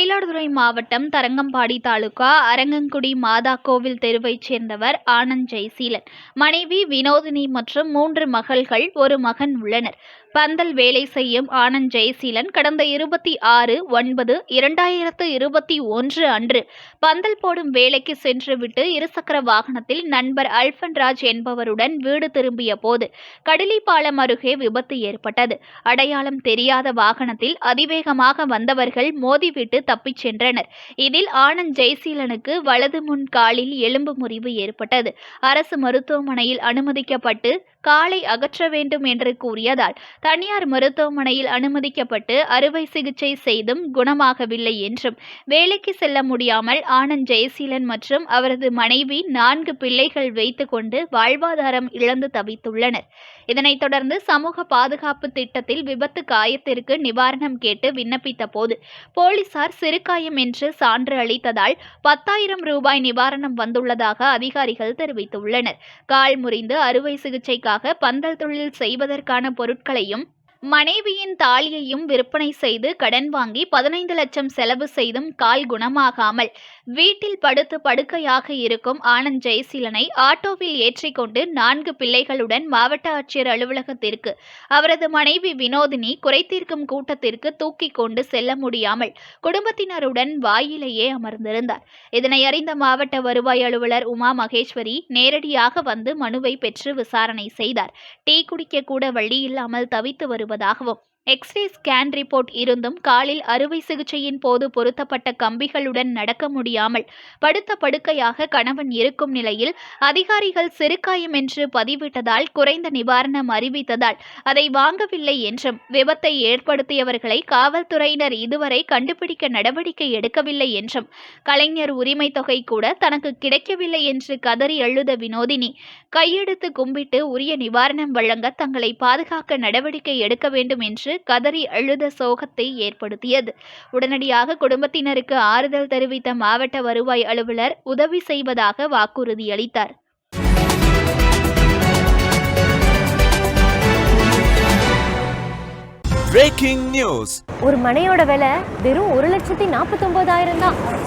Mayiladuthurai மாவட்டம் தரங்கம்பாடி தாலுகா அரங்கங்குடி மாதா கோவில் தெருவைச் சேர்ந்தவர் ஆனந்த் ஜெயசீலன். மனைவி வினோதினி மற்றும் மூன்று மகள்கள் ஒரு மகன் உள்ளனர். பந்தல் வேலை செய்யும் ஆனந்த் ஜெயசீலன் கடந்த இருபத்தி ஆறு ஒன்பது இரண்டாயிரத்து இருபத்தி ஒன்று அன்று பந்தல் போடும் வேலைக்கு சென்றுவிட்டு இருசக்கர வாகனத்தில் நண்பர் அல்பன்ராஜ் என்பவருடன் வீடு திரும்பிய போது கடலிப்பாலம் அருகே விபத்து ஏற்பட்டது. அடையாளம் தெரியாத வாகனத்தில் அதிவேகமாக வந்தவர்கள் மோதிவிட்டு தப்பிச் சென்றனர். இதில் ஆனந்த் ஜெயசீலனுக்கு வலது முன் காலில் எலும்பு முறிவு ஏற்பட்டது. அரசு மருத்துவமனையில் அனுமதிக்கப்பட்டு காலை அகற்ற வேண்டும் என்று கூறியதால் தனியார் மருத்துவமனையில் அனுமதிக்கப்பட்டு அறுவை சிகிச்சை செய்தும் குணமாகவில்லை என்றும் வேலைக்கு செல்ல முடியாமல் ஆனந்த் ஜெயசீலன் மற்றும் அவரது மனைவி நான்கு பிள்ளைகள் வைத்துக்கொண்டு வாழ்வாதாரம் இழந்து தவித்துள்ளனர். இதனைத் தொடர்ந்து சமூக பாதுகாப்பு திட்டத்தில் விபத்து காயத்திற்கு நிவாரணம் கேட்டு விண்ணப்பித்த போது போலீசார் சிறுகாயம் என்று சான்று அளித்ததால் பத்தாயிரம் ரூபாய் நிவாரணம் வந்துள்ளதாக அதிகாரிகள் தெரிவித்துள்ளனர். கால் முறிந்து அறுவை சிகிச்சைக்கு சிகிச்சைக்காக பந்தல் தொழில் செய்வதற்கான பொருட்களையும் மனைவியின் தாலியையும் விற்பனை செய்து கடன் வாங்கி பதினைந்து லட்சம் செலவு செய்தும் கால் குணமாகாமல் வீட்டில் படுத்து படுக்கையாக இருக்கும் ஆனந்த் ஜெயசீலனை ஆட்டோவில் ஏற்றிக்கொண்டு நான்கு பிள்ளைகளுடன் மாவட்ட ஆட்சியர் அலுவலகத்திற்கு அவரது மனைவி வினோதினி குறைத்தீர்க்கும் கூட்டத்திற்கு தூக்கி கொண்டு செல்ல முடியாமல் குடும்பத்தினருடன் வாயிலேயே அமர்ந்திருந்தார். இதனை அறிந்த மாவட்ட வருவாய் அலுவலர் உமா மகேஸ்வரி நேரடியாக வந்து மனுவை பெற்று விசாரணை செய்தார். டீ குடிக்க கூட வழி இல்லாமல் தவித்து வருவதாகவும் எக்ஸ்ரே ஸ்கேன் ரிப்போர்ட் இருந்தும் காலில் அறுவை சிகிச்சையின் போது பொருத்தப்பட்ட கம்பிகளுடன் நடக்க முடியாமல் படுத்த படுக்கையாக கணவன் இருக்கும் நிலையில் அதிகாரிகள் சிறுகாயம் என்று பதிவிட்டதால் குறைந்த நிவாரணம் அறிவித்ததால் அதை வாங்கவில்லை என்றும் விபத்தை ஏற்படுத்தியவர்களை காவல்துறையினர் இதுவரை கண்டுபிடிக்க நடவடிக்கை எடுக்கவில்லை என்றும் கலைஞர் உரிமை தொகை கூட தனக்கு கிடைக்கவில்லை என்று கதறி அழுத வினோதினி கையெடுத்து கும்பிட்டு உரிய நிவாரணம் வழங்க தங்களை பாதுகாக்க நடவடிக்கை எடுக்க வேண்டும் என்று கதறி அழுத சோகத்தை ஏற்படுத்தியது. உடனடியாக குடும்பத்தினருக்கு ஆறுதல் தெரிவித்த மாவட்ட வருவாய் அலுவலர் உதவி செய்வதாக வாக்குறுதியளித்தார் பிரேக்கிங் நியூஸ் ஒரு மனையோட விலை வெறும் ஒரு லட்சத்தி நாற்பத்தொன்பதாயிரம் தான்.